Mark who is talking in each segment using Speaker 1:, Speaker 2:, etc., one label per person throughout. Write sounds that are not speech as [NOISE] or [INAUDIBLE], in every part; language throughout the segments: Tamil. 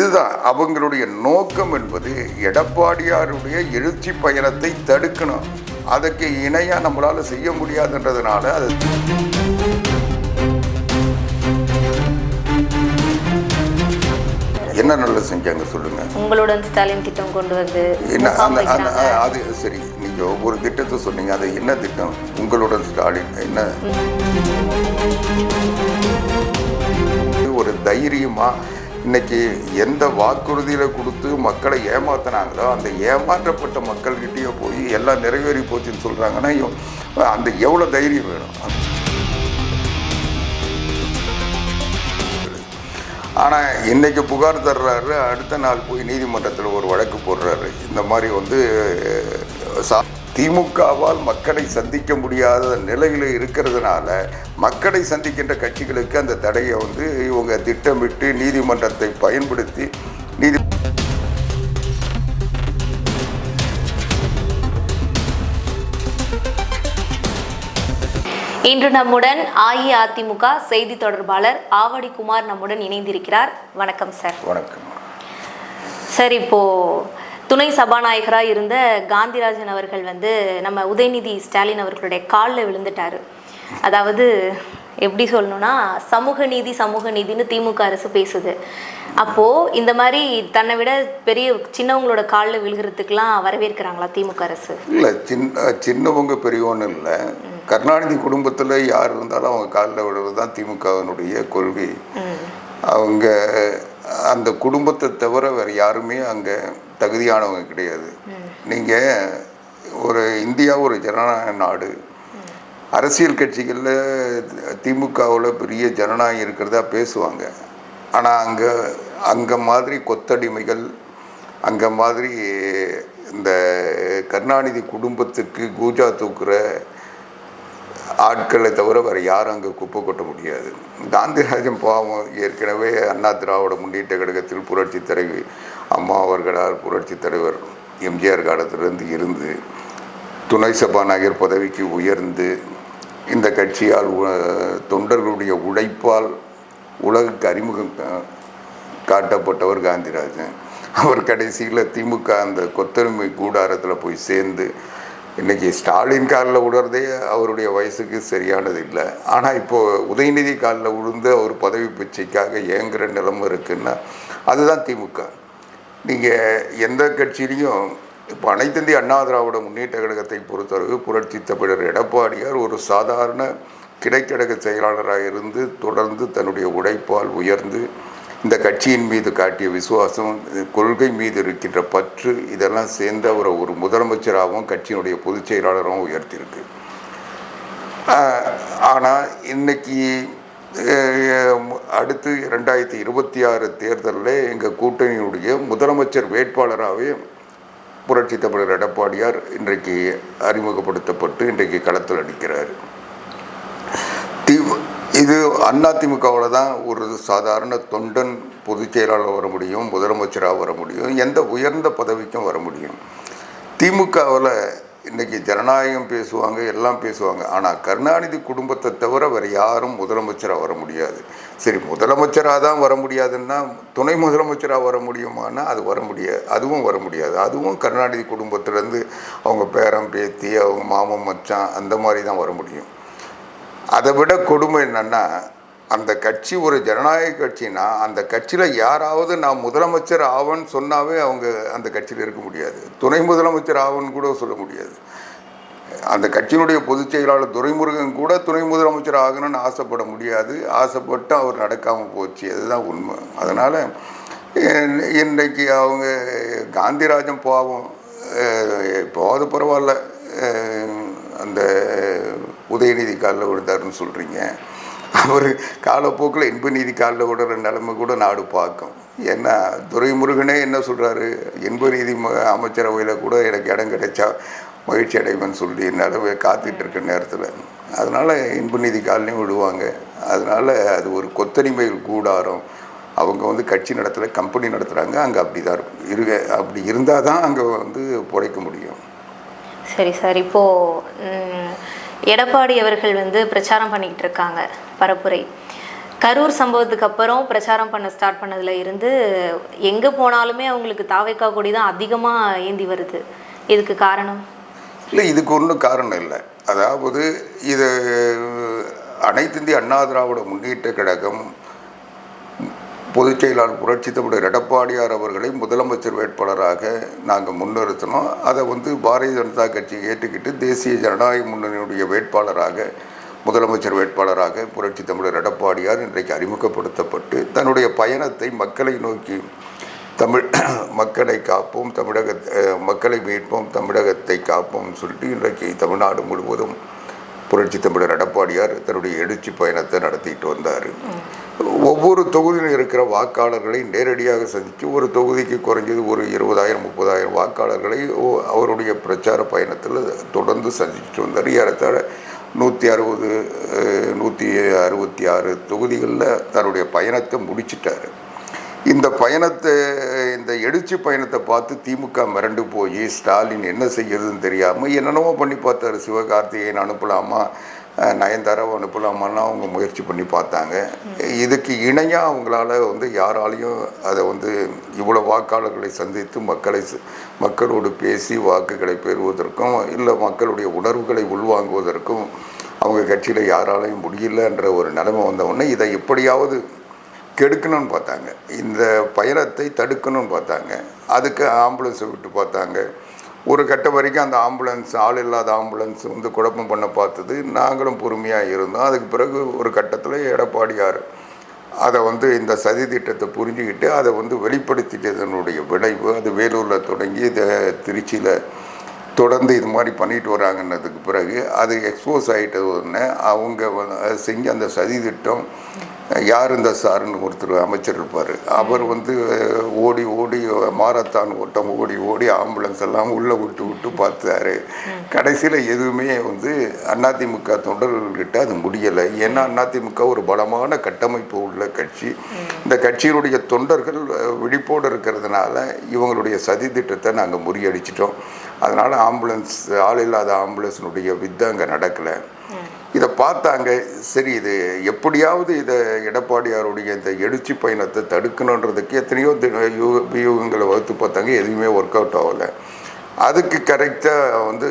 Speaker 1: இதுதான் அவங்களுடைய நோக்கம் என்பது எடப்பாடியாருடைய எழுச்சி பயணத்தை தடுக்கணும். அதுக்கு இணையாக நம்மளால் செய்ய முடியாதுன்றதுனால அது என்ன நல்லது செஞ்சாங்க சொல்லுங்க.
Speaker 2: உங்களுடன் ஸ்டாலின் திட்டம் கொண்டு வந்து
Speaker 1: என்ன அந்த. அது சரி நீங்க ஒரு திட்டத்தை சொன்னீங்க அது என்ன திட்டம்? உங்களுடன் ஸ்டாலின் என்ன? ஒரு தைரியமா இன்னைக்கு எந்த வாக்குறுதியில் கொடுத்து மக்களை ஏமாத்தினாங்களோ அந்த ஏமாற்றப்பட்ட மக்கள்கிட்டயே போய் எல்லாம் நிறைவேறி போச்சுன்னு சொல்கிறாங்கன்னா அந்த எவ்வளோ தைரியம் வேணும்? ஆனால் இன்றைக்கி புகார் தர்றாரு. அடுத்த நாள் போய் நீதிமன்றத்தில் ஒரு வழக்கு போடுறாரு. இந்த மாதிரி வந்து சா- திமுகவால் மக்களை சந்திக்க முடியாத நிலையில் இருக்கிறதுனால மக்களை சந்திக்கின்ற கட்சிகளுக்கு அந்த தடையை வந்து இவங்க திட்டமிட்டு நீதிமன்றத்தை பயன்படுத்தி நீதி
Speaker 2: இன்று நம்முடன் அஇஅதிமுக செய்தி தொடர்பாளர் ஆவடி குமார் நம்முடன் இணைந்திருக்கிறார். வணக்கம் சார்.
Speaker 1: வணக்கம்.
Speaker 2: சார் இப்போ துணை சபாநாயகராக இருந்த காந்திராஜன் அவர்கள் வந்து நம்ம உதயநிதி ஸ்டாலின் அவர்களுடைய காலில் விழுந்துட்டாரு. அதாவது எப்படி சொல்லணும்னா சமூக நீதி சமூக நீதின்னு திமுக அரசு பேசுது. அப்போ இந்த மாதிரி தன்னை விட பெரிய சின்னவங்களோட காலில் விழுகிறதுக்கெல்லாம் வரவேற்கிறாங்களா திமுக அரசு?
Speaker 1: இல்லை சின்ன சின்னவங்க பெரியவன்னு இல்லை. கருணாநிதி குடும்பத்தில் யார் இருந்தாலும் அவங்க காலில் விடுறது தான் திமுகவினுடைய கொள்கை. அவங்க அந்த குடும்பத்தை தவிர வேறு யாருமே அங்கே தகுதியானவங்க கிடையாது. நீங்கள் ஒரு இந்தியா ஒரு ஜனநாயக நாடு. அரசியல் கட்சிகளில் திமுகவில் பெரிய ஜனநாயகம் இருக்கிறதா பேசுவாங்க. ஆனால் அங்கே அங்கே மாதிரி கொத்தடிமைகள் அங்கே மாதிரி இந்த கருணாநிதி குடும்பத்துக்கு கூஜா தூக்குற ஆட்களை தவிர வேறு யாரும் அங்கே குப்பை கொட்ட முடியாது. காந்திராஜன் பாவம் ஏற்கனவே அண்ணா திராவிட முன்னேற்ற கழகத்தில் புரட்சி தலைவி அம்மா அவர்களால் புரட்சி தலைவர் எம்ஜிஆர் காலத்திலிருந்து இருந்து துணை சபாநாயகர் பதவிக்கு உயர்ந்து இந்த கட்சியால் உ- தொண்டர்களுடைய உழைப்பால் உலகுக்கு அறிமுகம் காட்டப்பட்டவர் காந்திராஜன். அவர் கடைசியில் திமுக அந்த கொத்தரிமை கூடாரத்தில் போய் சேர்ந்து இன்றைக்கி ஸ்டாலின் காலில் விழுறதே அவருடைய வயசுக்கு சரியானது இல்லை. ஆனால் இப்போது உதயநிதி காலில் விழுந்து அவர் பதவி பிச்சைக்காக ஏங்குற நிலைமை இருக்குன்னா அதுதான் திமுக. நீங்கள் எந்த கட்சியிலையும் இப்போ அனைத்திந்திய அண்ணா திராவிட முன்னேற்ற கழகத்தை பொறுத்தளவு புரட்சி தமிழர் எடப்பாடியார் ஒரு சாதாரண கிடைக்கடக செயலாளராக இருந்து தொடர்ந்து தன்னுடைய உழைப்பால் உயர்ந்து இந்த கட்சியின் மீது காட்டிய விசுவாசம் கொள்கை மீது இருக்கின்ற பற்று இதெல்லாம் சேர்ந்து அவரை ஒரு முதலமைச்சராகவும் கட்சியினுடைய பொதுச் செயலாளராகவும் உயர்த்தியிருக்கு. ஆனால் இன்னைக்கு அடுத்து ரெண்டாயிரத்தி இருபத்தி ஆறு தேர்தலில் எங்கள் கூட்டணியினுடைய முதலமைச்சர் வேட்பாளராகவே புரட்சி தமிழர் எடப்பாடியார் இன்றைக்கு அறிமுகப்படுத்தப்பட்டு இன்றைக்கு களத்தில் அடிக்கிறார். தி இது அதிமுகவில் தான் ஒரு சாதாரண தொண்டன் பொதுச் செயலாளர் வர முடியும் முதலமைச்சராக வர முடியும் எந்த உயர்ந்த பதவிக்கும் வர முடியும். திமுகவில் இன்றைக்கி ஜனநாயகம் பேசுவாங்க எல்லாம் பேசுவாங்க. ஆனால் கருணாநிதி குடும்பத்தை தவிர வேறு யாரும் முதலமைச்சராக வர முடியாது. சரி முதலமைச்சராக தான் வர முடியாதுன்னா துணை முதலமைச்சராக வர முடியுமானா அது வர முடியாது அதுவும் வர முடியாது. அதுவும் கருணாநிதி குடும்பத்திலேருந்து அவங்க பேரன் பேத்தி அவங்க மாமன் மச்சான் அந்த மாதிரி தான் வர முடியும். அதை விட கொடுமை என்னென்னா அந்த கட்சி ஒரு ஜனநாயக கட்சினா அந்த கட்சியில் யாராவது நான் முதலமைச்சர் ஆவன்னு சொன்னாவே அவங்க அந்த கட்சியில் இருக்க முடியாது. துணை முதலமைச்சர் ஆவன் கூட சொல்ல முடியாது. அந்த கட்சியினுடைய பொதுச் செயலாளர் துரைமுருகன் கூட துணை முதலமைச்சர் ஆகணும்னு ஆசைப்பட முடியாது. ஆசைப்பட்டு அவர் நடக்காமல் போச்சு. அதுதான் உண்மை. அதனால் இன்றைக்கு அவங்க காந்திராஜன் பாவம் அஹ், பரவாயில்ல. அந்த உதயநிதி காலில் விழுந்தாருன்னு சொல்கிறீங்க அவர் காலப்போக்கில் இன்ப நீதி காலில் விடுற நிலைமை கூட நாடு பார்க்கும். ஏன்னா துரைமுருகனே என்ன சொல்கிறாரு இன்ப நீதி அமைச்சரவையில் கூட எனக்கு இடம் கிடைச்சா மகிழ்ச்சி அடைவேன்னு சொல்லி நிலவை காத்துட்டு இருக்க நேரத்தில். அதனால் இன்ப நீதி காலையும் விடுவாங்க. அதனால் அது ஒரு கொத்தடிமைகள் கூடாரம். அவங்க வந்து கட்சி நடத்துல கம்பெனி நடத்துகிறாங்க அங்கே அப்படி தான் இருக்கும். இருக்க அப்படி இருந்தால் தான் அங்கே வந்து பிழைக்க முடியும்.
Speaker 2: சரி சார் இப்போ எடப்பாடி அவர்கள் வந்து பிரச்சாரம் பண்ணிக்கிட்டு இருக்காங்க பரப்புரை. கரூர் சம்பவத்துக்கு அப்புறம் பிரச்சாரம் பண்ண ஸ்டார்ட் பண்ணதுல இருந்து எங்கே போனாலுமே அவங்களுக்கு தாவைக்கா கொடி தான் அதிகமாக ஏந்தி வருது. இதுக்கு காரணம்?
Speaker 1: இல்லை இதுக்கு ஒன்றும் காரணம் இல்லை. அதாவது இது அனைத்து இந்திய அண்ணா திராவிட முன்னேற்ற கழகம் பொதுச் செயலாளர் புரட்சி தமிழர் எடப்பாடியார் அவர்களை முதலமைச்சர் வேட்பாளராக நாங்கள் முன்னிறுத்தினோம். அதை வந்து பாரதிய ஜனதா கட்சி ஏற்றுக்கிட்டு தேசிய ஜனநாயக முன்னணியுடைய வேட்பாளராக முதலமைச்சர் வேட்பாளராக புரட்சி தமிழர் எடப்பாடியார் இன்றைக்கு அறிமுகப்படுத்தப்பட்டு தன்னுடைய பயணத்தை மக்களை நோக்கி தமிழ் [CLEARS THROAT] மக்களை காப்போம் தமிழக மக்களை மீட்போம் தமிழகத்தை காப்போம் சொல்லிட்டு இன்றைக்கு தமிழ்நாடு முழுவதும் புரட்சி தமிழர் எடப்பாடியார் தன்னுடைய எழுச்சி பயணத்தை நடத்திட்டு வந்தார். ஒவ்வொரு தொகுதியிலும் இருக்கிற வாக்காளர்களை நேரடியாக சந்தித்து ஒரு தொகுதிக்கு குறைஞ்சது ஒரு இருபதாயிரம் முப்பதாயிரம் வாக்காளர்களை ஓ- அவருடைய பிரச்சார பயணத்தில் தொடர்ந்து சந்திச்சுட்டு வந்தார். ஏறத்தாழ நூற்றி அறுபது நூற்றி அறுபத்தி ஆறு தொகுதிகளில் தன்னுடைய பயணத்தை முடிச்சிட்டாரு. இந்த பயணத்தை இந்த எழுச்சி பயணத்தை பார்த்து திமுக மிரண்டு போய் ஸ்டாலின் என்ன செய்யறதுன்னு தெரியாமல் என்னென்னமோ பண்ணி பார்த்தாரு. சிவகார்த்திகேயன் அனுப்பலாமா? நயன்தாராவை அனுப்பலாமான்னு அவங்க முயற்சி பண்ணி பார்த்தாங்க. இதுக்கு இணையாக அவங்களால வந்து யாராலையும் அதை வந்து இவ்வளோ வாக்காளர்களை சந்தித்து மக்களை மக்களோடு பேசி வாக்குகளை பெறுவதற்கும் இல்லை மக்களுடைய உணர்வுகளை உள்வாங்குவதற்கும் அவங்க கட்சியில் யாராலையும் முடியலன்ற ஒரு நிலைமை வந்த உடனே இதை எப்படியாவது கெடுக்கணும்னு பார்த்தாங்க. இந்த பயணத்தை தடுக்கணும்னு பார்த்தாங்க. அதுக்கு ஆம்புலன்ஸை விட்டு பார்த்தாங்க. ஒரு கட்ட வரைக்கும் அந்த ஆம்புலன்ஸ் ஆள் இல்லாத ஆம்புலன்ஸ் வந்து குழப்பம் பண்ண பார்த்தது. நாங்களும் பொறுமையாக இருந்தோம். அதுக்கு பிறகு ஒரு கட்டத்தில் எடப்பாடியார் அதை வந்து இந்த சதி திட்டத்தை புரிஞ்சுக்கிட்டு அதை வந்து வெளிப்படுத்திட்டதனுடைய விளைவு அது வேலூரில் தொடங்கி இதை திருச்சியில் தொடர்ந்து இது மாதிரி பண்ணிட்டு வராங்கன்னதுக்கு பிறகு அது எக்ஸ்போஸ் ஆகிட்டது உடனே அவங்க செஞ்ச அந்த சதி திட்டம் யார் இந்த சாருன்னு ஒருத்தர் அமைச்சர் இருப்பார். அவர் வந்து ஓடி ஓடி மாரத்தான் ஓட்டம் ஓடி ஓடி ஆம்புலன்ஸ் எல்லாம் உள்ளே விட்டு விட்டு பார்த்தாரு. கடைசியில் எதுவுமே வந்து அதிமுக தொண்டர்கள்கிட்ட அது முடியலை. ஏன்னா அதிமுக ஒரு பலமான கட்டமைப்பு உள்ள கட்சி. இந்த கட்சியினுடைய தொண்டர்கள் விழிப்போடு இருக்கிறதுனால இவங்களுடைய சதி திட்டத்தை நாங்கள் முறியடிச்சிட்டோம். அதனால் ஆம்புலன்ஸ் ஆள் இல்லாத ஆம்புலன்ஸினுடைய வித்தை அங்கே நடக்கலை. இதை பார்த்தாங்க சரி இது எப்படியாவது இதை எடப்பாடியாருடைய இந்த எழுச்சி பயணத்தை தடுக்கணுன்றதுக்கு எத்தனையோ தி- யூ- வியூகங்களை வகுத்து பார்த்தாங்க எதுவுமே ஒர்க் அவுட் ஆகலை. அதுக்கு கரெக்டாக வந்து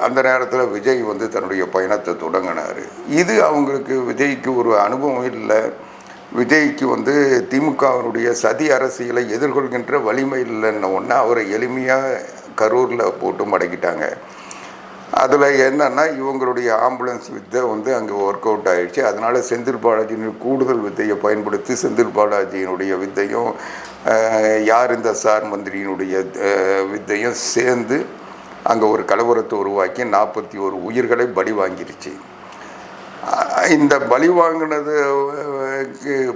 Speaker 1: அந்த நேரத்தில் விஜய் வந்து தன்னுடைய பயணத்தை தொடங்கினார். இது அவங்களுக்கு விஜய்க்கு ஒரு அனுபவம் இல்லை. விஜய்க்கு வந்து திமுகவினுடைய சதி அரசியலை எதிர்கொள்கின்ற வலிமை இல்லைன்ன ஒன்று அவரை எளிமையாக கரூரில் போட்டு மடக்கிட்டாங்க. அதில் என்னன்னா இவங்களுடைய ஆம்புலன்ஸ் வித்தை வந்து அங்கே ஒர்க் அவுட் ஆகிடுச்சு அதனால் செந்தில் பாலாஜியின் கூடுதல் வித்தையை பயன்படுத்தி செந்தில் பாலாஜியினுடைய வித்தையும் யார் இந்த சார் மந்திரியினுடைய வித்தையும் சேர்ந்து அங்கே ஒரு கலவரத்தை உருவாக்கி நாற்பத்தி ஒரு உயிர்களை பலி வாங்கிருச்சு. இந்த பலி வாங்கினது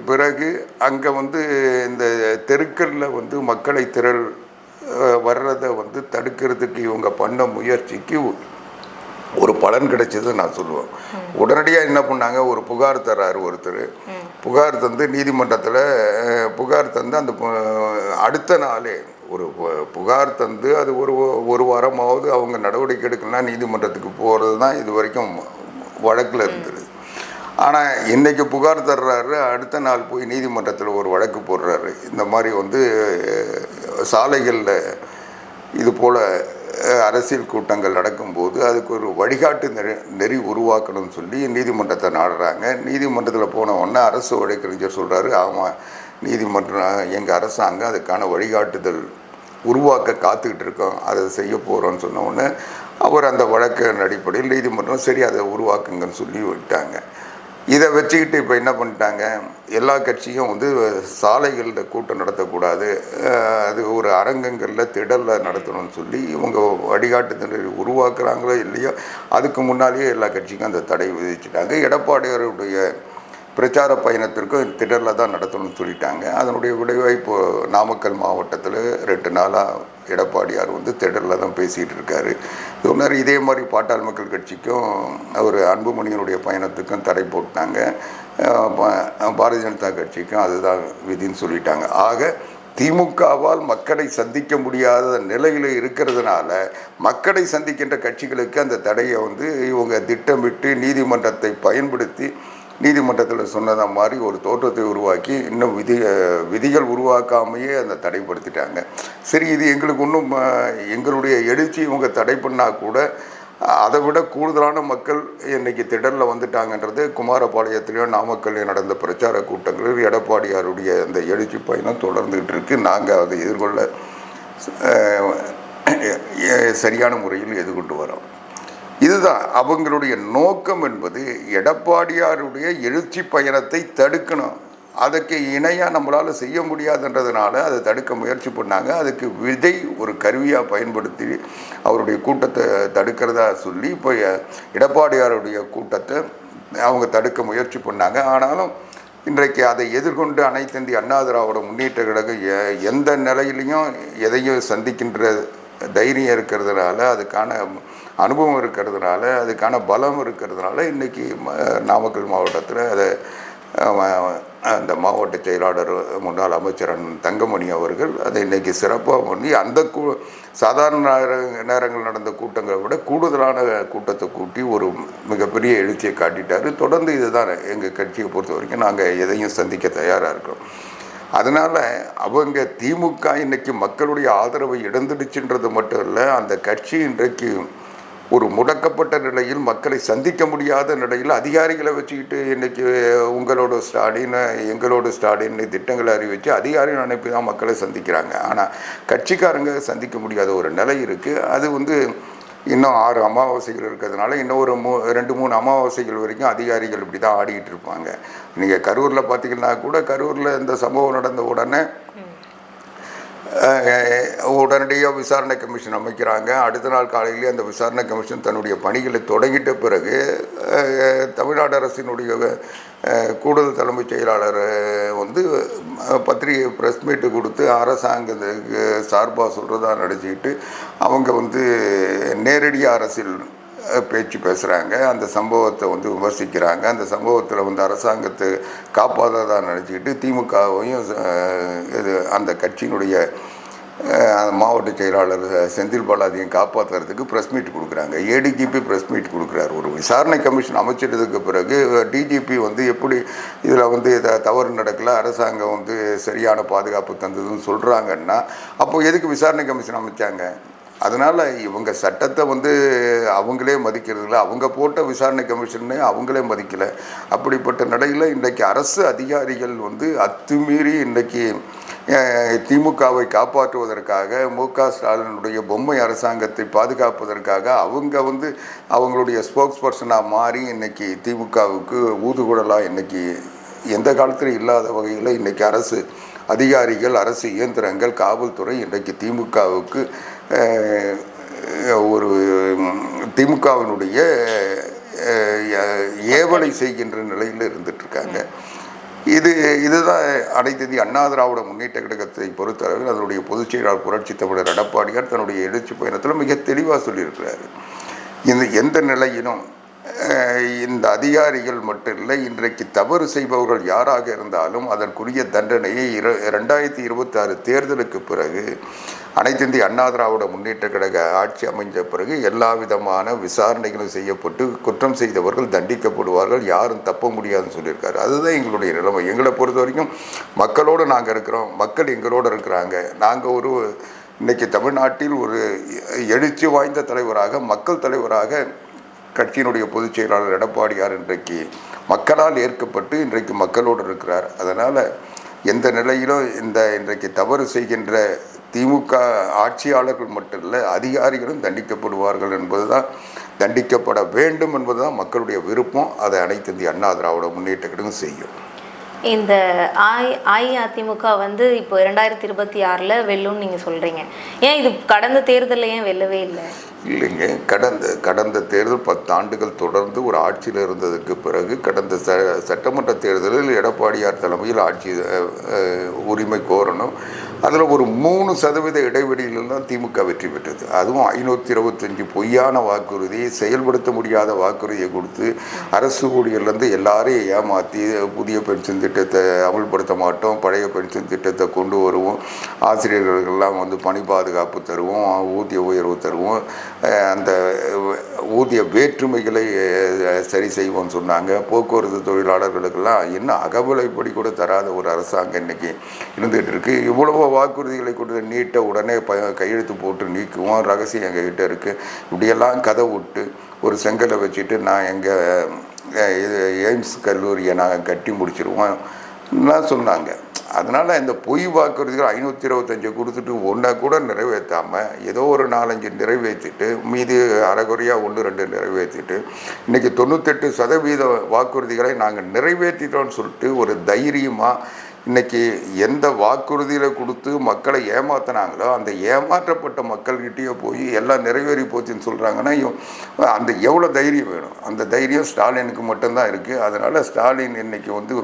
Speaker 1: பிறகு அங்கே வந்து இந்த தெருக்களில் வந்து மக்களை திரள் வர்றதை வந்து தடுக்கிறதுக்கு இவங்க பண்ண முயற்சிக்கு ஒரு பலன் கிடைச்சது நான் சொல்லுவேன். உடனடியாக என்ன பண்ணாங்க? ஒரு புகார் தர்றாரு ஒருத்தர். புகார் தந்து நீதிமன்றத்தில் புகார் தந்து அந்த அடுத்த நாளே ஒரு புகார் தந்து அது ஒரு ஒரு வாரமாவது அவங்க நடவடிக்கை எடுக்கணும்னா நீதிமன்றத்துக்கு போகிறது தான் இது வரைக்கும் வழக்கில் இருந்தது. ஆனால் இன்றைக்கி புகார் தர்றாரு அடுத்த நாள் போய் நீதிமன்றத்தில் ஒரு வழக்கு போடுறாரு. இந்த மாதிரி வந்து சாலைகளில் இது போல் அரசியல் கூட்டங்கள் நடக்கும்போது அதுக்கு ஒரு வழிகாட்டு நெறி நெறி உருவாக்கணும்னு சொல்லி நீதிமன்றத்தை நாடுறாங்க. நீதிமன்றத்தில் போன உடனே அரசு வழக்கறிஞர் சொல்கிறாரு ஆமாம் நீதிமன்றம் எங்கள் அரசாங்கம் அதுக்கான வழிகாட்டுதல் உருவாக்க காத்துக்கிட்டு இருக்கோம். அதை செய்ய போகிறோன்னு சொன்ன உடனே அவர் அந்த வழக்கின் அடிப்படையில் நீதிமன்றம் சரி அதை உருவாக்குங்கன்னு சொல்லி விட்டாங்க. இதை வச்சுக்கிட்டு இப்போ என்ன பண்ணிட்டாங்க? எல்லா கட்சியும் வந்து சாலைகளில் கூட்டம் நடத்தக்கூடாது. அது ஒரு அரங்கங்களில் திடலில் நடத்தணும்னு சொல்லி இவங்க வழிகாட்டுதல் உருவாக்குறாங்களோ இல்லையோ அதுக்கு முன்னாலேயே எல்லா கட்சிக்கும் அந்த தடை விதிச்சிட்டாங்க. எடப்பாடியாருடைய பிரச்சார பயணத்திற்கும் திடலில் தான் நடத்தணும்னு சொல்லிட்டாங்க. அதனுடைய விளைவாக இப்போது நாமக்கல் மாவட்டத்தில் ரெண்டு நாளாக எடப்பாடியார் வந்து திடலில் தான் பேசிகிட்டு இருக்காரு. சொன்னார் இதே மாதிரி பாட்டாள் மக்கள் கட்சிக்கும் அவர் அன்புமணியினுடைய பயணத்துக்கும் தடை போட்டாங்க. பாரதிய ஜனதா கட்சிக்கும் அதுதான் விதின்னு சொல்லிட்டாங்க. ஆக திமுகவால் மக்களை சந்திக்க முடியாத நிலையில் இருக்கிறதுனால மக்களை சந்திக்கின்ற கட்சிகளுக்கு அந்த தடையை வந்து இவங்க திட்டமிட்டு நீதிமன்றத்தை பயன்படுத்தி நீதிமன்றத்தில் சொன்னதை மாதிரி ஒரு தோற்றத்தை உருவாக்கி இன்னும் விதி விதிகள் உருவாக்காமையே அந்த தடைப்படுத்திட்டாங்க. சரி இது எங்களுக்கு ஒன்றும் எங்களுடைய எழுச்சி இவங்க தடை பண்ணால் கூட அதை விட கூடுதலான மக்கள் இன்றைக்கி திடலில் வந்துட்டாங்கன்றது குமாரபாளையத்திலையும் நாமக்கல்லையும் நடந்த பிரச்சார கூட்டங்களில் எடப்பாடியாருடைய அந்த எழுச்சி பயணம் தொடர்ந்துகிட்டு இருக்குது நாங்கள் அதை எதிர்கொள்ள சரியான முறையில் எதிர்கொண்டு வரோம். இதுதான் அவங்களுடைய நோக்கம் என்பது எடப்பாடியாருடைய எழுச்சி பயணத்தை தடுக்கணும். அதுக்கு இணையாக நம்மளால் செய்ய முடியாதுன்றதுனால அதை தடுக்க முயற்சி பண்ணாங்க. அதுக்கு விதை ஒரு கருவியாக பயன்படுத்தி அவருடைய கூட்டத்தை தடுக்கிறதா சொல்லி இப்போ எடப்பாடியாருடைய கூட்டத்தை அவங்க தடுக்க முயற்சி பண்ணாங்க. ஆனாலும் இன்றைக்கு அதை எதிர்கொண்டு அனைத்து இந்திய அண்ணா திராவிட முன்னேற்ற கழகம் எந்த நிலையிலையும் எதையும் சந்திக்கின்ற தைரியம் இருக்கிறதுனால அதுக்கான அனுபவம் இருக்கிறதுனால அதுக்கான பலம் இருக்கிறதுனால இன்றைக்கி நாமக்கல் மாவட்டத்தில் அதை அந்த மாவட்ட செயலாளர் முன்னாள் அமைச்சர் தங்கமணி அவர்கள் அதை இன்றைக்கி சிறப்பாக பண்ணி அந்த கூ சாதாரண நேர- நேரங்கள் நடந்த கூட்டங்களை விட கூடுதலான கூட்டத்தை கூட்டி ஒரு மிகப்பெரிய எழுச்சியை காட்டிட்டாரு. தொடர்ந்து இதுதான் எங்கள் கட்சியை பொறுத்த வரைக்கும் நாங்கள் எதையும் சந்திக்க தயாராக இருக்கோம் அதனால் அவங்க திமுக இன்னைக்கு மக்களுடைய ஆதரவை இழந்துடுச்சுன்றது மட்டும் இல்லை அந்த கட்சி இன்றைக்கு ஒரு முடக்கப்பட்ட நிலையில் மக்களை சந்திக்க முடியாத நிலையில் அதிகாரிகளை வச்சுக்கிட்டு இன்னைக்கு உங்களோட ஸ்டாலின் எங்களோட ஸ்டாலின் திட்டங்களை அறிவித்து அதிகாரிகள் அனுப்பி தான் மக்களை சந்திக்கிறாங்க. ஆனால் கட்சிக்காரங்க சந்திக்க முடியாத ஒரு நிலை இருக்குது அது வந்து இன்னும் ஆறு அமாவாசைகள் இருக்கிறதுனால இன்னும் ஒரு மூ ரெண்டு மூணு அமாவாசைகள் வரைக்கும் அதிகாரிகள் இப்படி தான் ஆடிக்கிட்டு இருப்பாங்க. நீங்கள் கரூரில் பார்த்தீங்கன்னா கூட கரூரில் இந்த சம்பவம் நடந்த உடனே உடனடியாக விசாரணை கமிஷன் அமைக்கிறாங்க. அடுத்த நாள் காலையிலேயே அந்த விசாரணை கமிஷன் தன்னுடைய பணிகளை தொடங்கிட்ட பிறகு தமிழ்நாடு அரசினுடைய கூடுதல் தலைமைச் செயலாளர் வந்து பத்திரிகை ப்ரெஸ் மீட்டு கொடுத்து அரசாங்கத்துக்கு சார்பாக சொல்கிறதா நடிச்சுக்கிட்டு அவங்க வந்து நேரடியாக அரசியல் பேச்சு பேசுகிறாங்க அந்த சம்பவத்தை வந்து விமர்சிக்கிறாங்க. அந்த சம்பவத்தில் வந்து அரசாங்கத்தை காப்பாற்றதாக நினச்சிக்கிட்டு திமுகவையும் இது அந்த கட்சியினுடைய அந்த மாவட்ட செயலாளர் செந்தில் பாலாஜியும் காப்பாற்றுறதுக்கு ப்ரெஸ் மீட் கொடுக்குறாங்க. ஏடிஜிபி ப்ரெஸ் மீட் கொடுக்குறாரு. ஒரு விசாரணை கமிஷன் அமைச்சிட்டதுக்கு பிறகு டிஜிபி வந்து எப்படி இதில் வந்து இதை தவறு நடக்கல அரசாங்கம் வந்து சரியான பாதுகாப்பு தந்ததுன்னு சொல்கிறாங்கன்னா அப்போ எதுக்கு விசாரணை கமிஷன் அமைச்சாங்க? அதனால் இவங்க சட்டத்தை வந்து அவங்களே மதிக்கிறதில்ல அவங்க போட்ட விசாரணை கமிஷனே அவங்களே மதிக்கலை. அப்படிப்பட்ட நிலையில் இன்றைக்கு அரசு அதிகாரிகள் வந்து அத்துமீறி இன்றைக்கி திமுகவை காப்பாற்றுவதற்காக மு க ஸ்டாலினுடைய பொம்மை அரசாங்கத்தை பாதுகாப்பதற்காக அவங்க வந்து அவங்களுடைய ஸ்போக்ஸ் பர்சனாக மாறி இன்னைக்கு திமுகவுக்கு ஊதுகுழலாக இன்னைக்கு எந்த காலத்திலும் இல்லாத வகையில் இன்னைக்கு அரசு அதிகாரிகள் அரசு இயந்திரங்கள் காவல்துறை இன்றைக்கு திமுகவுக்கு ஒரு திமுகவினுடைய ஏவலை செய்கின்ற நிலையில் இருந்துட்டு இருக்காங்க இது இதுதான் அனைத்து இந்திய அண்ணா திராவிட முன்னேற்ற கழகத்தை பொறுத்தளவில் அதனுடைய பொதுச் செயலாளர் புரட்சி தமிழர் எடப்பாடியார் தன்னுடைய எழுச்சி பயணத்தில் மிக தெளிவாக சொல்லியிருக்கிறாரு. இந்த எந்த நிலையிலும் இந்த அதிகாரிகள் மட்டும் இல்லை இன்றைக்கு தவறு செய்பவர்கள் யாராக இருந்தாலும் அதற்குரிய தண்டனையை இர ரெண்டாயிரத்தி இருபத்தாறு தேர்தலுக்கு பிறகு அனைத்து இந்திய அண்ணா திராவிட முன்னேற்ற கழக ஆட்சி அமைஞ்ச பிறகு எல்லா விதமான விசாரணைகளும் செய்யப்பட்டு குற்றம் செய்தவர்கள் தண்டிக்கப்படுவார்கள் யாரும் தப்ப முடியாதுன்னு சொல்லியிருக்காரு. அதுதான் எங்களுடைய நிலைமை. எங்களை பொறுத்த வரைக்கும் மக்களோடு நாங்கள் இருக்கிறோம். மக்கள் எங்களோடு இருக்கிறாங்க. நாங்கள் ஒரு இன்றைக்கி தமிழ்நாட்டில் ஒரு எழுச்சி வாய்ந்த தலைவராக மக்கள் தலைவராக கட்சியினுடைய பொதுச் செயலாளர் எடப்பாடியார் இன்றைக்கு மக்களால் ஏற்கப்பட்டு இன்றைக்கு மக்களோடு இருக்கிறார். அதனால் எந்த நிலையிலும் இந்த இன்றைக்கு தவறு செய்கின்ற திமுக ஆட்சியாளர்கள் மட்டும் இல்லை அதிகாரிகளும் தண்டிக்கப்படுவார்கள் என்பதுதான் தண்டிக்கப்பட வேண்டும் என்பதுதான் மக்களுடைய விருப்பம். அதை அனைத்து இந்திய அண்ணா திராவிட முன்னேற்ற கழகம் செய்யும்.
Speaker 2: இந்த ஆய் அஇஅதிமுக வந்து இப்போ இரண்டாயிரத்தி இருபத்தி ஆறில் வெல்லும்னு நீங்கள் சொல்கிறீங்க ஏன் இது கடந்த தேர்தலில் ஏன் வெல்லவே இல்லை?
Speaker 1: இல்லைங்க. கடந்த கடந்த தேர்தல் பத்து ஆண்டுகள் தொடர்ந்து ஒரு ஆட்சியில் இருந்ததுக்கு பிறகு கடந்த ச சட்டமன்ற தேர்தலில் எடப்பாடியார் தலைமையில் ஆட்சி உரிமை கோரணும். அதில் ஒரு மூணு சதவீத இடைவெளியில் தான் திமுக வெற்றி பெற்றது. அதுவும் ஐநூற்றி இருபத்தஞ்சி பொய்யான வாக்குறுதி செயல்படுத்த முடியாத வாக்குறுதியை கொடுத்து அரசு ஊழியர்லேருந்து எல்லாரையும் ஏமாற்றி புதிய பென்ஷன் திட்டத்தை அமல்படுத்த மாட்டோம். பழைய பென்ஷன் திட்டத்தை கொண்டு வருவோம். ஆசிரியர்களுக்கெல்லாம் வந்து பணி பாதுகாப்பு தருவோம். ஊதிய உயர்வு தருவோம். அந்த ஊதிய வேற்றுமைகளை சரி செய்வோம்னு சொன்னாங்க. போக்குவரத்து தொழிலாளர்களுக்கெல்லாம் என்ன அகவிலைப்படி கூட தராத ஒரு அரசாங்கம் இன்னைக்கு இருந்துகிட்டு இருக்குது இவ்வளவோ வாக்குறுதிகளை கொண்டு நீட்டை உடனே ப கையெழுத்து போட்டு நீக்குவோம். ரகசியம் எங்ககிட்ட இருக்குது இப்படியெல்லாம் கதை விட்டு ஒரு செங்கலை வச்சுட்டு நான் எங்கள் இது எய்ம்ஸ் கல்லூரியை நாங்கள் கட்டி முடிச்சிருவோம். எல்லாம் சொன்னாங்க. அதனால் இந்த பொய் வாக்குறுதிகள் ஐநூற்றி இருபத்தஞ்சு கொடுத்துட்டு ஒன்றை கூட நிறைவேற்றாமல் ஏதோ ஒரு நாலஞ்சு நிறைவேற்றிட்டு மீது அரைகுறையாக ஒன்று ரெண்டு நிறைவேற்றிட்டு இன்றைக்கி தொண்ணூத்தெட்டு சதவீத வாக்குறுதிகளை நாங்கள் நிறைவேற்றிட்டோம்னு சொல்லிட்டு ஒரு தைரியமாக இன்றைக்கி எந்த வாக்குறுதியில் கொடுத்து மக்களை ஏமாத்தினாங்களோ அந்த ஏமாற்றப்பட்ட மக்கள்கிட்டயே போய் எல்லாம் நிறைவேறி போச்சுன்னு சொல்கிறாங்கன்னா அந்த எவ்வளோ தைரியம் வேணும்? அந்த தைரியம் ஸ்டாலினுக்கு மட்டும்தான் இருக்குது அதனால் ஸ்டாலின் இன்றைக்கி வந்து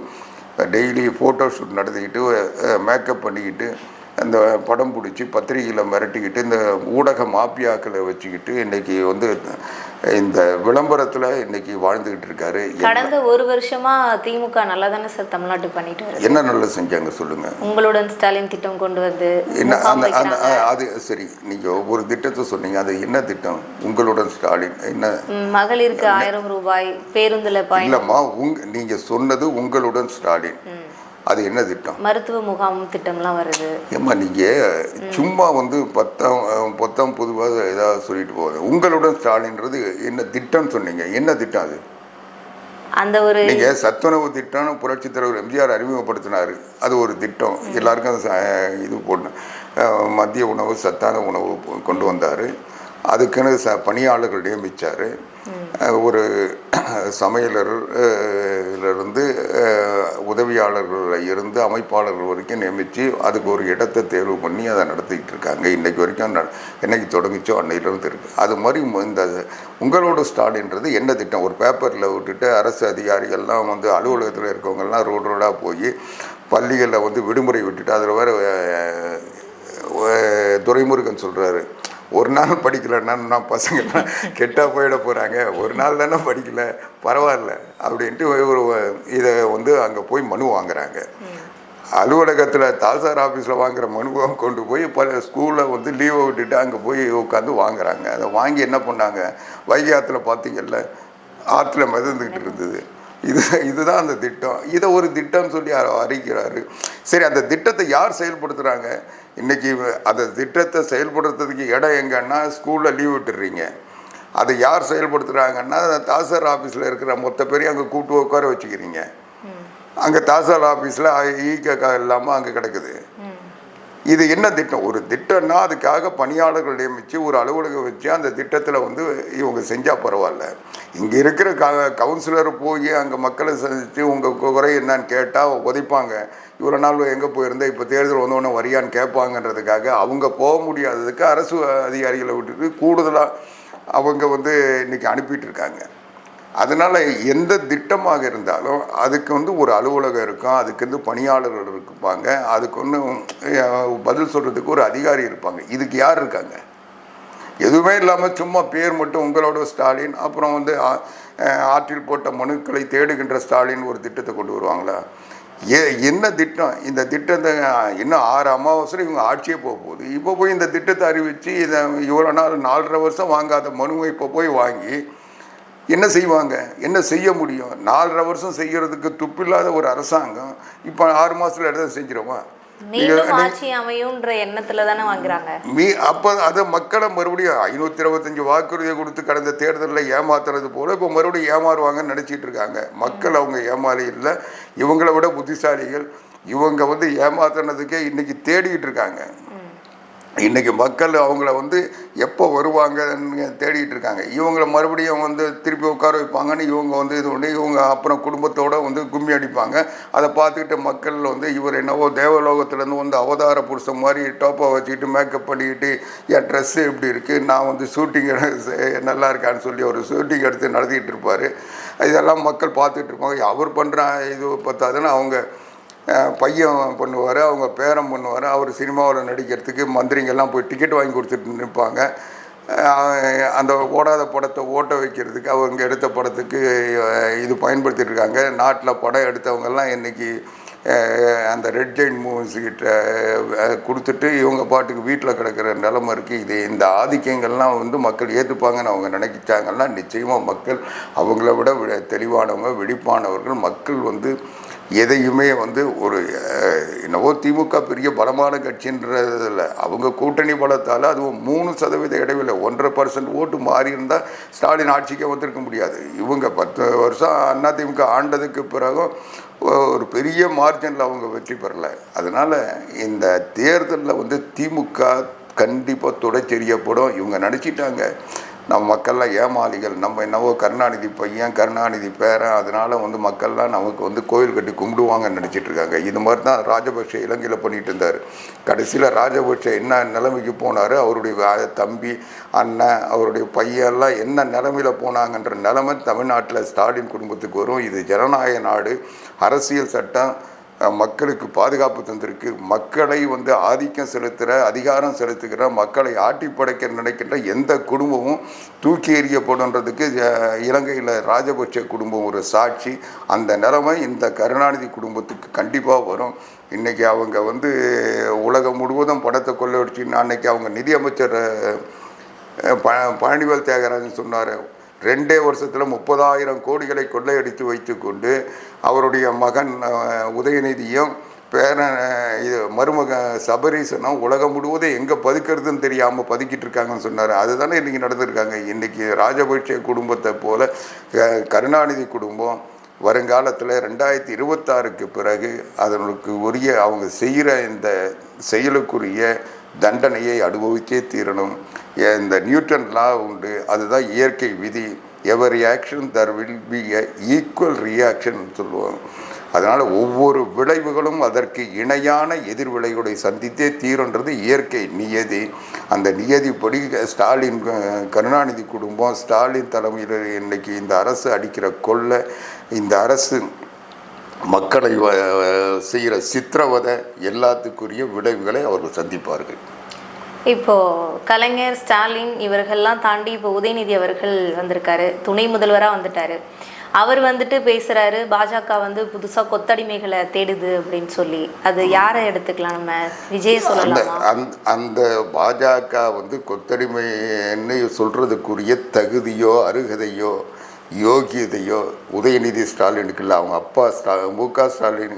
Speaker 1: டெய்லி ஃபோட்டோ ஷூட் நடத்திக்கிட்டு மேக்கப் பண்ணிக்கிட்டு அந்த படம் பிடிச்சி பத்திரிகையில் மிரட்டிக்கிட்டு இந்த ஊடக மாப்பியாக்களை வச்சுக்கிட்டு இன்னைக்கு வந்து இந்த விளம்பரத்தில் இன்னைக்கு வாழ்ந்துக்கிட்டு இருக்காரு.
Speaker 2: கடந்த ஒரு வருஷமா திமுக நல்லா தானே சார் தமிழ்நாட்டுக்கு பண்ணிட்டு வருது?
Speaker 1: என்ன நல்லா செஞ்சாங்க சொல்லுங்க.
Speaker 2: உங்களுடன் ஸ்டாலின் திட்டம் கொண்டு வந்து
Speaker 1: என்ன அந்த அந்த அது சரி நீங்கள் ஒவ்வொரு திட்டத்தை சொன்னீங்க அது என்ன திட்டம்? உங்களுடன் ஸ்டாலின் என்ன?
Speaker 2: மகளிருக்கு ஆயிரம் ரூபாய் பேருந்துல
Speaker 1: இல்லைம்மா உங்க நீங்கள் சொன்னது உங்களுடன் ஸ்டாலின். அது என்ன திட்டம்?
Speaker 2: மருத்துவ முகாம் திட்டம்லாம் வருது.
Speaker 1: ஏம்மா நீங்கள் சும்மா வந்து பத்தாம் பத்தாம் பொதுவாக ஏதாவது சொல்லிட்டு போகுது. உங்களுடன் ஸ்டாலின்றது என்ன திட்டம் சொன்னீங்க. என்ன திட்டம் அது?
Speaker 2: அந்த ஒரு
Speaker 1: நீங்கள் சத்துணவு திட்டம்னு புரட்சித் தலைவர் எம்ஜிஆர் அறிமுகப்படுத்தினார். அது ஒரு திட்டம். எல்லாருக்கும் இது போடணும். மதிய உணவு சத்தான உணவு கொண்டு வந்தார். அதுக்குன்னு ச பணியாளர்கள் நியமித்தார் ஒரு சமையலர் அஹ், இருந்து உதவியாளர்கள் இருந்து அமைப்பாளர்கள் வரைக்கும் நியமித்து அதுக்கு ஒரு இடத்தை தேர்வு பண்ணி அதை நடத்திக்கிட்டு இருக்காங்க. இன்றைக்கு வரைக்கும் என்னைக்கு தொடங்கிச்சோ அன்னையிலிருந்து இருக்குது அது மாதிரி இந்த உங்களோட ஸ்டாலின்றது என்ன திட்டம்? ஒரு பேப்பரில் விட்டுட்டு அரசு அதிகாரிகள்லாம் வந்து அலுவலகத்தில் இருக்கவங்கெல்லாம் ரோடு ரோடாக போய் பள்ளிகளில் வந்து விடுமுறை விட்டுட்டு அதில் வேறு துரைமுருகன் சொல்கிறாரு ஒரு நாள் படிக்கலைன்னா நான் பசங்கள்லாம் கெட்டா போயிட போகிறாங்க ஒரு நாள் தானே படிக்கல. பரவாயில்ல அப்படின்ட்டு ஒரு இதை வந்து அங்கே போய் மனு வாங்குறாங்க. அலுவலகத்தில் தாசார் ஆஃபீஸில் வாங்குற மனுவை கொண்டு போய் பல ஸ்கூலில் வந்து லீவை விட்டுட்டு அங்கே போய் உட்காந்து வாங்குறாங்க. அதை வாங்கி என்ன பண்ணாங்க? வைகை ஆற்றுல பார்த்தீங்கல்ல ஆற்றுல மிதந்துக்கிட்டு இருந்தது. இது இதுதான் அந்த திட்டம். இதை ஒரு திட்டம் சொல்லி அறிக்கிறாரு. சரி அந்த திட்டத்தை யார் செயல்படுத்துகிறாங்க இன்னைக்கு அந்த திட்டத்தை செயல்படுத்துறதுக்கு இடம் எங்கன்னா ஸ்கூலில் லீவ் விட்டுடுறீங்க அதை யார் செயல்படுத்துகிறாங்கன்னா தாசர் ஆஃபீஸில் இருக்கிற மொத்த பேரையும் அங்கே கூட்டு உட்கார வச்சுக்கிறீங்க. அங்கே தாசால் ஆஃபீஸில் ஈக்க இல்லாமல் அங்கே கிடக்குது. இது என்ன திட்டம்? ஒரு திட்டம்னா அதுக்காக பணியாளர்கள் நியமித்து ஒரு அலுவலகம் வச்சு அந்த திட்டத்தில் வந்து இவங்க செஞ்சால் பரவாயில்ல. இங்கே இருக்கிற க கவுன்சிலர் போய் அங்கே மக்களை சந்தித்து உங்கள் குறை என்னன்னு கேட்டால் உதைப்பாங்க. இவ்வளோ நாள் எங்கே போயிருந்தா? இப்போ தேர்தல் வந்தோடனே வரியான்னு கேட்பாங்கன்றதுக்காக அவங்க போக முடியாததுக்கு அரசு அதிகாரிகளை விட்டுட்டு கூடுதலாக அவங்க வந்து இன்றைக்கி அனுப்பிட்டு இருக்காங்க. அதனால் எந்த திட்டமாக இருந்தாலும் அதுக்கு வந்து ஒரு அலுவலகம் இருக்கும் அதுக்கு வந்து பணியாளர்கள் இருப்பாங்க அதுக்கு ஒன்று பதில் சொல்கிறதுக்கு ஒரு அதிகாரி இருப்பாங்க. இதுக்கு யார் இருக்காங்க? எதுவுமே இல்லாமல் சும்மா பேர் மட்டும் உங்களோட ஸ்டாலின் அப்புறம் வந்து ஆற்றில் போட்ட மனுக்களை தேடுகின்ற ஸ்டாலின் ஒரு திட்டத்தை கொண்டு வருவாங்களா? ஏ என்ன திட்டம்? இந்த திட்டத்தை இன்னும் ஆறு அமாவாசையில் இவங்க ஆட்சியே போக போகுது. இப்போ போய் இந்த திட்டத்தை அறிவித்து இதை இவ்வளோ நாள் நாலரை வருஷம் வாங்காத மனுவை இப்போ போய் வாங்கி என்ன செய்வாங்க? என்ன செய்ய முடியும்? நாலரை வருஷம் செய்யறதுக்கு துப்பில்லாத ஒரு அரசாங்கம் இப்போ ஆறு மாசத்துல எடுத்து செஞ்சிருமா? அப்போ அதை மக்களை மறுபடியும் ஐநூற்றி இருபத்தஞ்சி வாக்குறுதியை கொடுத்து கடந்த தேர்தலில் ஏமாத்துறது போல இப்போ மறுபடியும் ஏமாறுவாங்கன்னு நினச்சிட்டு இருக்காங்க. மக்கள் அவங்க ஏமாறி இல்லை. இவங்களை விட புத்திசாலிகள். இவங்க வந்து ஏமாத்துனதுக்கே இன்னைக்கு தேடிட்டு இருக்காங்க. இன்றைக்கி மக்கள் அவங்கள வந்து எப்போ வருவாங்கன்னு தேடிட்டு இருக்காங்க இவங்களை மறுபடியும் வந்து திருப்பி உட்கார வைப்பாங்கன்னு இவங்க வந்து இது பண்ணி இவங்க அப்புறம் குடும்பத்தோடு வந்து கும்மி அடிப்பாங்க. அதை பார்த்துக்கிட்டு மக்கள் வந்து இவர் என்னவோ தேவலோகத்துலேருந்து வந்து அவதார புருஷன் மாதிரி டோப்பா வச்சுக்கிட்டு மேக்கப் பண்ணிக்கிட்டு என் ட்ரெஸ்ஸு இப்படி இருக்குது நான் வந்து ஷூட்டிங் நல்லா இருக்கான்னு சொல்லி ஒரு ஷூட்டிங் எடுத்து நடத்திக்கிட்டு இருப்பார் இதெல்லாம் மக்கள் பார்த்துட்டு இருப்பாங்க அவர் பண்ணுற இது பார்த்தாதுன்னு அவங்க பையன் பண்ணுவார் அவங்க பேரன் பண்ணுவார் அவர் சினிமாவில் நடிக்கிறதுக்கு மந்திரிங்கெல்லாம் போய் டிக்கெட் வாங்கி கொடுத்துட்டு நிற்பாங்க அந்த ஓடாத படத்தை ஓட்ட வைக்கிறதுக்கு அவங்க எடுத்த படத்துக்கு இது பயன்படுத்திட்டு இருக்காங்க. நாட்டில் படம் எடுத்தவங்கெல்லாம் இன்றைக்கி அந்த ரெட் ஜெயின் மூவிஸ் கிட்ட கொடுத்துட்டு இவங்க பாட்டுக்கு வீட்டில் கிடக்கிற நிலமை இருக்குது இது இந்த ஆதிக்கங்கள்லாம் வந்து மக்கள் ஏற்றுப்பாங்கன்னு அவங்க நினைக்கிட்டாங்கன்னா நிச்சயமாக மக்கள் அவங்கள விட தெளிவானவங்க வெடிப்பானவர்கள். மக்கள் வந்து எதையுமே வந்து ஒரு என்னவோ திமுக பெரிய பலமான கட்சின்றது அவங்க கூட்டணி பலத்தால் அதுவும் மூணு சதவீத இடைவெளி ஒன்றரை பர்சன்ட் ஓட்டு மாறி இருந்தால் ஸ்டாலின் ஆட்சிக்கே வந்திருக்க முடியாது. இவங்க பத்து வருஷம் அதிமுக ஆண்டதுக்கு பிறகும் ஒரு பெரிய மார்ஜினில் அவங்க வெற்றி பெறல. அதனால் இந்த தேர்தலில் வந்து திமுக கண்டிப்பாக துடைச்செறியப்படும் இவங்க நினச்சிட்டாங்க நம்ம மக்கள்லாம் ஏமாளிகள். நம்ம என்னவோ கருணாநிதி பையன் கருணாநிதி பேரன் அதனால வந்து மக்கள்லாம் நமக்கு வந்து கோயில் கட்டி கும்பிடுவாங்கன்னு நினச்சிட்டு இருக்காங்க. இது மாதிரி தான் ராஜபக்ஷ இலங்கையில் பண்ணிட்டு இருந்தார். கடைசியில் ராஜபக்ஷ என்ன நிலைமைக்கு போனார்? அவருடைய தம்பி அண்ணன் அவருடைய பையன்லாம் என்ன நிலைமையில் போனாங்கன்ற நிலைமை தமிழ்நாட்டில் ஸ்டாலின் குடும்பத்துக்கு வரும். இது ஜனநாயக நாடு அரசியல் சட்டம் மக்களுக்கு பாதுகாப்பு தந்திருக்கு. மக்களை வந்து ஆதிக்கம் செலுத்துகிற அதிகாரம் செலுத்துகிற மக்களை ஆட்டி படைக்க நினைக்கின்ற எந்த குடும்பமும் தூக்கி எறியப்படுன்றதுக்கு இலங்கையில் ராஜபக்ஷ குடும்பம் ஒரு சாட்சி. அந்த நிலைமை இந்த கருணாநிதி குடும்பத்துக்கு கண்டிப்பாக வரும். இன்றைக்கி அவங்க வந்து உலகம் முழுவதும் படத்தை கொள்ளடிச்சு அன்றைக்கி அவங்க நிதியமைச்சர் ப பழனிவேல் தியாகராஜன் சொன்னார். ரெண்டே வருஷத்தில் முப்பதாயிரம் கோடிகளை கொள்ளையடித்து வைத்துக்கொண்டு அவருடைய மகன் உதயநிதியும் பேரன் இது மருமக சபரீசனும் உலகம் முழுவதும் எங்கே பதுக்கிறதுன்னு தெரியாமல் பதுக்கிட்டு இருக்காங்கன்னு சொன்னார். அதுதானே இன்றைக்கி நடந்திருக்காங்க. இன்றைக்கி ராஜபக்ஷ குடும்பத்தை போல் கருணாநிதி குடும்பம் வருங்காலத்தில் ரெண்டாயிரத்தி இருபத்தாறுக்கு பிறகு அதனுக்கு உரிய அவங்க செய்கிற இந்த செயலுக்குரிய தண்டனையை அனுபவித்தே தீரணும். ஏ- இந்த நியூட்டன் லா உண்டு. அதுதான் இயற்கை விதி. Every action there will be a equal reaction சொல்லுவாங்க அதனால் ஒவ்வொரு விளைவுகளும் அதற்கு இணையான எதிர்விளைவுகளை சந்தித்தே தீருன்றது இயற்கை நியதி. அந்த நியதிப்படி ஸ்டாலின் கருணாநிதி குடும்பம் ஸ்டாலின் தலைமையில் இன்னைக்கு இந்த அரசு அடிக்கிற கொள்ளை இந்த அரசு மக்களை செய்கிற சித்திரவதை எல்லாத்துக்குரிய விளைவுகளை அவர்கள் சந்திப்பார்கள்.
Speaker 2: இப்போ கலைஞர் ஸ்டாலின் இவர்கள்லாம் தாண்டி இப்போ உதயநிதி அவர்கள் வந்திருக்காரு துணை முதல்வராக வந்துட்டாரு. அவர் வந்துட்டு பேசுறாரு பாஜக வந்து புதுசா கொத்தடிமைகளை தேடுது அப்படின்னு சொல்லி. அது யாரை எடுத்துக்கலாம் நம்ம? விஜய
Speaker 1: அந்த
Speaker 2: சொல்லலாமா?
Speaker 1: அந்த அந்த பாஜக வந்து கொத்தடிமைன்னு சொல்கிறதுக்குரிய தகுதியோ அருகதையோ யோகியதையோ உதயநிதி ஸ்டாலினுக்கு இல்லை அவங்க அப்பா ஸ்டா மு க ஸ்டாலின்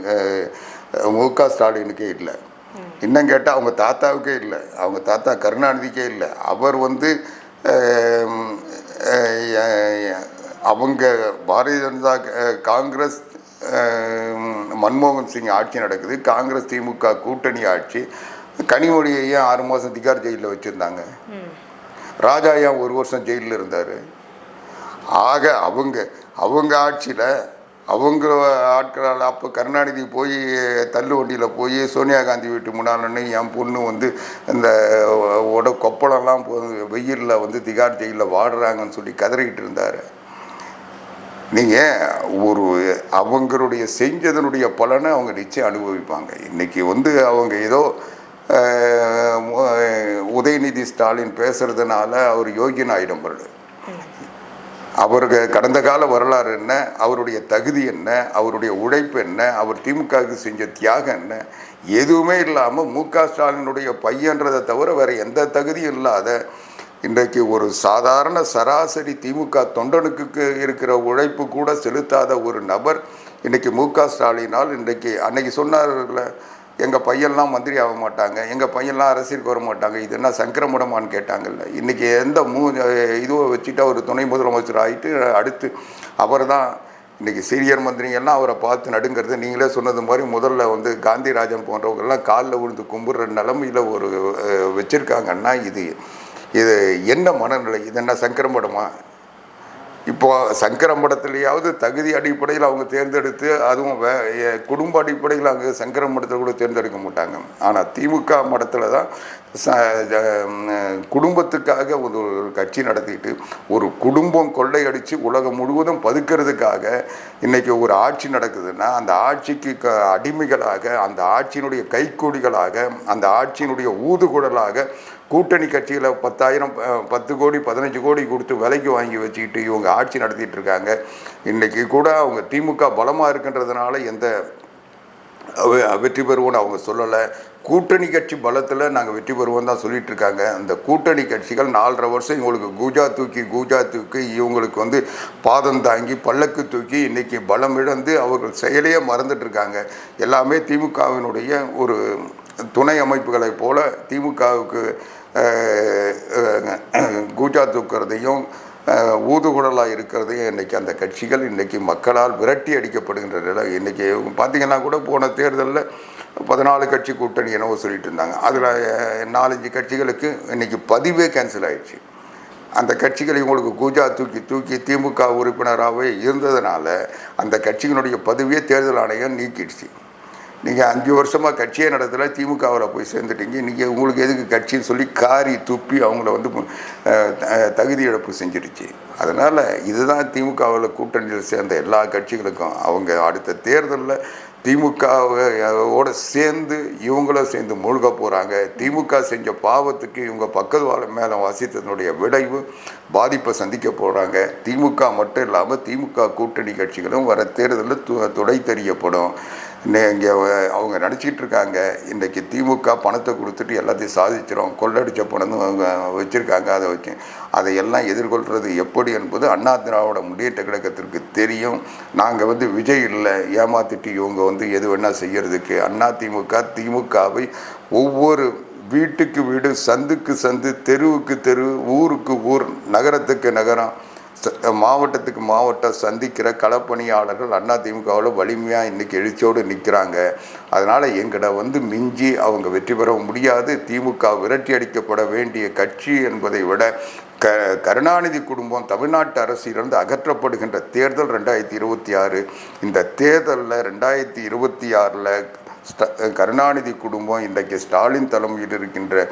Speaker 1: மு க ஸ்டாலினுக்கே இல்லை. இன்னும் கேட்டால் அவங்க தாத்தாவுக்கே இல்லை. அவங்க தாத்தா கருணாநிதிக்கே இல்லை. அவர் வந்து அவங்க பாரதிய ஜனதா காங்கிரஸ் மன்மோகன் சிங் ஆட்சி நடக்குது. காங்கிரஸ் திமுக கூட்டணி ஆட்சி. கனிமொழியை ஏன் ஆறு மாதம் திகார் ஜெயிலில் வச்சுருந்தாங்க? ராஜா ஏன் ஒரு வருஷம் ஜெயிலில் இருந்தார்? ஆக அவங்க அவங்க ஆட்சியில் அவங்க ஆட்களால் அப்போ கருணாநிதி போய் தள்ளு வண்டியில் போய் சோனியா காந்தி வீட்டு முன்னாலன்னு என் பொண்ணு வந்து இந்த உட கொப்பளம்லாம் வெயிலில் வந்து திகார் ஜெயிலில் வாடுறாங்கன்னு சொல்லி கதறிக்கிட்டு இருந்தார். நீங்கள் ஒரு அவங்களுடைய செஞ்சதனுடைய பலனை அவங்க நிச்சயம் அனுபவிப்பாங்க. இன்றைக்கி வந்து அவங்க ஏதோ உதயநிதி ஸ்டாலின் பேசுறதுனால அவர் யோகியன் ஆயிடம் வருது அவருக்கு கடந்த கால வரலாறு என்ன? அவருடைய தகுதி என்ன? அவருடைய உழைப்பு என்ன? அவர் திமுகவுக்கு செஞ்ச தியாகம் என்ன? எதுவுமே இல்லாமல் மு க ஸ்டாலினுடைய பையன்றதை தவிர வேறு எந்த தகுதியும் இல்லாத இன்றைக்கு ஒரு சாதாரண சராசரி திமுக தொண்டனுக்கு இருக்கிற உழைப்பு கூட செலுத்தாத ஒரு நபர் இன்றைக்கி மு க ஸ்டாலினால் இன்றைக்கு அன்னைக்கு சொன்னார்ல எங்கள் பையன்லாம் மந்திரி ஆக மாட்டாங்க எங்கள் பையன்லாம் அரசியலுக்கு வர மாட்டாங்க. இது என்ன சங்கரமுடமான்னு கேட்டாங்கல்ல. இன்றைக்கி எந்த மூ இதுவை வச்சுட்டு அவர் துணை முதலமைச்சர் ஆகிட்டு அடுத்து அவர் தான் இன்றைக்கி சீனியர் மந்திரிங்கெல்லாம் அவரை பார்த்து நடுங்கிறது. நீங்களே சொன்னது மாதிரி முதல்ல வந்து காந்திராஜன் போன்றவங்கெல்லாம் காலில் விழுந்து கும்பிட்ற நிலமையில் ஒரு வச்சுருக்காங்கன்னா இது இது என்ன மனநிலை? இது என்ன சங்கரமடமா இப்போ சங்கரமடத்துலையாவது தகுதி அடிப்படையில் அவங்க தேர்ந்தெடுத்து அதுவும் வே குடும்ப அடிப்படையில் அங்கே சங்கர மடத்தில் கூட தேர்ந்தெடுக்க மாட்டாங்க. ஆனால் திமுக மடத்தில் தான் ச குடும்பத்துக்காக ஒரு ஒரு கட்சி நடத்திட்டு ஒரு குடும்பம் கொள்ளையடித்து உலகம் முழுவதும் பதுக்கிறதுக்காக இன்றைக்கி ஒரு ஆட்சி நடக்குதுன்னா அந்த ஆட்சிக்கு க அடிமைகளாக அந்த ஆட்சியினுடைய கைக்கூலிகளாக அந்த ஆட்சியினுடைய ஊதுகுழலாக கூட்டணி கட்சியில் பத்தாயிரம் பத்து கோடி பதினஞ்சு கோடி கொடுத்து விலைக்கு வாங்கி வச்சுக்கிட்டு இவங்க ஆட்சி நடத்திட்டு இருக்காங்க. இன்றைக்கி கூட அவங்க திமுக பலமாக இருக்கின்றதுனால எந்த வெற்றி பெறுவோம்னு அவங்க சொல்லலை. கூட்டணி கட்சி பலத்தில் நாங்கள் வெற்றி பெறுவோம் தான் சொல்லிட்டு இருக்காங்க. அந்த கூட்டணி கட்சிகள் நாலரை வருஷம் இவங்களுக்கு கூஜா தூக்கி கூஜா தூக்கி இவங்களுக்கு வந்து பாதம் தாங்கி பல்லக்கு தூக்கி இன்னைக்கு பலம் இழந்து அவர்கள் செயலையே மறந்துட்டு இருக்காங்க. எல்லாமே திமுகவினுடைய ஒரு துணை அமைப்புகளைப் போல திமுகவுக்கு கூஜா தூக்குறதையும் ஊதுகுடலாக இருக்கிறதையும் இன்றைக்கி அந்த கட்சிகள் இன்றைக்கி மக்களால் விரட்டி அடிக்கப்படுகின்ற நிலை. இன்றைக்கி பார்த்தீங்கன்னா கூட போன தேர்தலில் பதினாலு கட்சி கூட்டணி என்னவோ சொல்லிட்டு இருந்தாங்க. அதில் நாலஞ்சு கட்சிகளுக்கு இன்றைக்கி பதிவே கேன்சல் ஆயிடுச்சு. அந்த கட்சிகள் இவங்களுக்கு கூஜா தூக்கி தூக்கி திமுக உறுப்பினராகவே இருந்ததுனால அந்த கட்சிகளுடைய பதவியே தேர்தல் ஆணையம் நீக்கிடுச்சு. நீங்கள் அஞ்சு வருஷமாக கட்சியே நடத்தல திமுகவில் போய் சேர்ந்துட்டீங்க. நீங்கள் உங்களுக்கு எதுக்கு கட்சின்னு சொல்லி காரி துப்பி அவங்கள வந்து தகுதி இழப்பு செஞ்சிருச்சு அதனால் இதுதான் திமுகவில் கூட்டணியில் சேர்ந்த எல்லா கட்சிகளுக்கும். அவங்க அடுத்த தேர்தலில் திமுகவோட சேர்ந்து இவங்களும் சேர்ந்து மூழ்க போகிறாங்க திமுக செஞ்ச பாவத்துக்கு இவங்க பக்கத்து மேலே வாசித்ததனுடைய விளைவு பாதிப்பை சந்திக்க போகிறாங்க திமுக மட்டும் இல்லாமல் திமுக கூட்டணி கட்சிகளும் வர தேர்தலில் து துடை தெரியப்படும் இங்கே அவங்க நடிச்சிக்கிட்டு இருக்காங்க. இன்றைக்கி திமுக பணத்தை கொடுத்துட்டு எல்லாத்தையும் சாதிச்சிடும் கொள்ளடிச்ச பணம் அவங்க வச்சுருக்காங்க. அதை வச்சு அதையெல்லாம் எதிர்கொள்கிறது எப்படி என்பது அண்ணா திராவிட முன்னேற்ற கழகத்திற்கு தெரியும். நாங்கள் வந்து விஜய் இல்லை ஏமாத்திட்டு இவங்க வந்து எது வேணால் செய்கிறதுக்கு அண்ணா திமுக திமுகவை ஒவ்வொரு வீட்டுக்கு வீடு சந்துக்கு சந்து தெருவுக்கு தெரு ஊருக்கு ஊர் நகரத்துக்கு நகரம் மாவட்டத்துக்கு மாவட்டம் சந்திக்கிற களப்பணியாளர்கள் அதிமுகவில் வலிமையாக இன்றைக்கி எழுச்சியோடு நிற்கிறாங்க அதனால் எங்கட வந்து மிஞ்சி அவங்க வெற்றி பெற முடியாது. திமுக விரட்டி அடிக்கப்பட வேண்டிய கட்சி என்பதை விட க கருணாநிதி குடும்பம் தமிழ்நாட்டு அரசியலிருந்து அகற்றப்படுகின்ற தேர்தல் ரெண்டாயிரத்தி இருபத்தி ஆறு. இந்த தேர்தலில் ரெண்டாயிரத்தி இருபத்தி ஆறில் ஸ்ட கருணாநிதி குடும்பம் இன்றைக்கு ஸ்டாலின் தலைமையில் இருக்கின்ற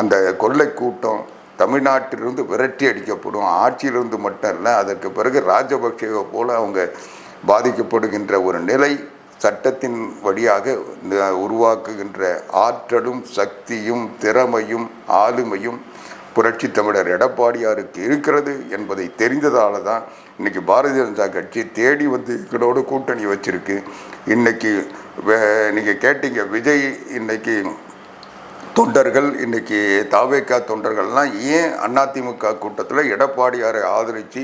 Speaker 1: அந்த கொள்ளை கூட்டம் தமிழ்நாட்டிலிருந்து விரட்டி அடிக்கப்படும் ஆட்சியிலிருந்து மட்டும் இல்லை அதற்கு பிறகு ராஜபக்சேவை போல அவங்க பாதிக்கப்படுகின்ற ஒரு நிலை சட்டத்தின் வழியாக உருவாக்குகின்ற ஆற்றலும் சக்தியும் திறமையும் ஆளுமையும் புரட்சி தமிழர் எடப்பாடியாருக்கு இருக்கிறது என்பதை தெரிந்ததால் தான் இன்னைக்கு பாரதிய ஜனதா கட்சி தேடி வந்து எங்களோட கூட்டணி வச்சிருக்கு. இன்னைக்கு வே- கேட்டீங்க விஜய் இன்னைக்கு தொண்டர்கள் இன்றைக்கி தாவேக்கா தொண்டர்கள்லாம் ஏன் அதிமுக கூட்டத்தில் எடப்பாடியாரை ஆதரித்து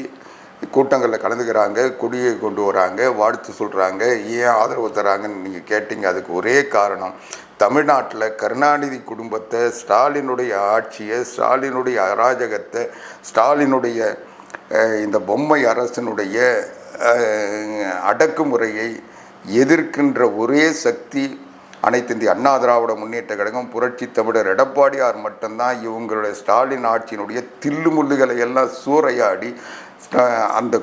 Speaker 1: கூட்டங்களில் கலந்துக்கிறாங்க குடியை கொண்டு வராங்க வாழ்த்து சொல்கிறாங்க ஏன் ஆதரவு தராங்கன்னு நீங்கள் கேட்டிங்க அதுக்கு ஒரே காரணம் தமிழ்நாட்டில் கருணாநிதி குடும்பத்தை ஸ்டாலினுடைய ஆட்சியை ஸ்டாலினுடைய அராஜகத்தை ஸ்டாலினுடைய இந்த பொம்மை அரசனுடைய அடக்குமுறையை எதிர்க்கின்ற ஒரே சக்தி அனைத்து இந்திய அண்ணா திராவிட முன்னேற்ற கழகம் புரட்சி தமிழர் எடப்பாடியார் மட்டும்தான் இவங்களுடைய ஸ்டாலின் ஆட்சியினுடைய தில்லுமுள்ளுகளை எல்லாம் சூறையாடி அந்த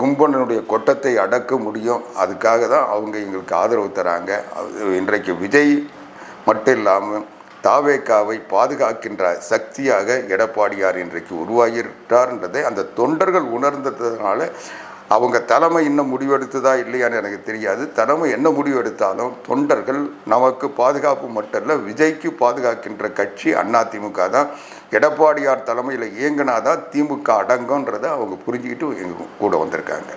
Speaker 1: கும்பனுடைய கொட்டத்தை அடக்க முடியும். அதுக்காக தான் அவங்க எங்களுக்கு ஆதரவு தராங்க. அது இன்றைக்கு விஜய் மட்டும் இல்லாமல் தாவேக்காவை பாதுகாக்கின்ற சக்தியாக எடப்பாடியார் இன்றைக்கு உருவாகிட்டார்ன்றதை அந்த தொண்டர்கள் உணர்ந்ததுனால அவங்க தலைமை இன்னும் முடிவெடுத்ததா இல்லையான்னு எனக்கு தெரியாது. தலைமை என்ன முடிவெடுத்தாலும் தொண்டர்கள் நமக்கு பாதுகாப்பு மட்டும் இல்லை விஜய்க்கு பாதுகாக்கின்ற கட்சி அதிமுக தான். எடப்பாடியார் தலைமையில் இயங்கினாதான் திமுக அடங்கும்ன்றதை அவங்க புரிஞ்சுக்கிட்டு எங்க கூட வந்திருக்காங்க.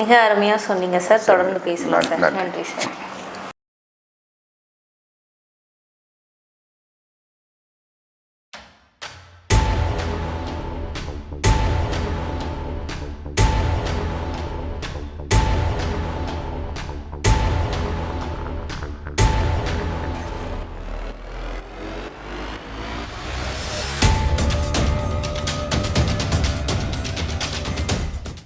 Speaker 2: மிக அருமையாக சொன்னீங்க சார். தொடர்ந்து பேசலாம். நன்றி சார்.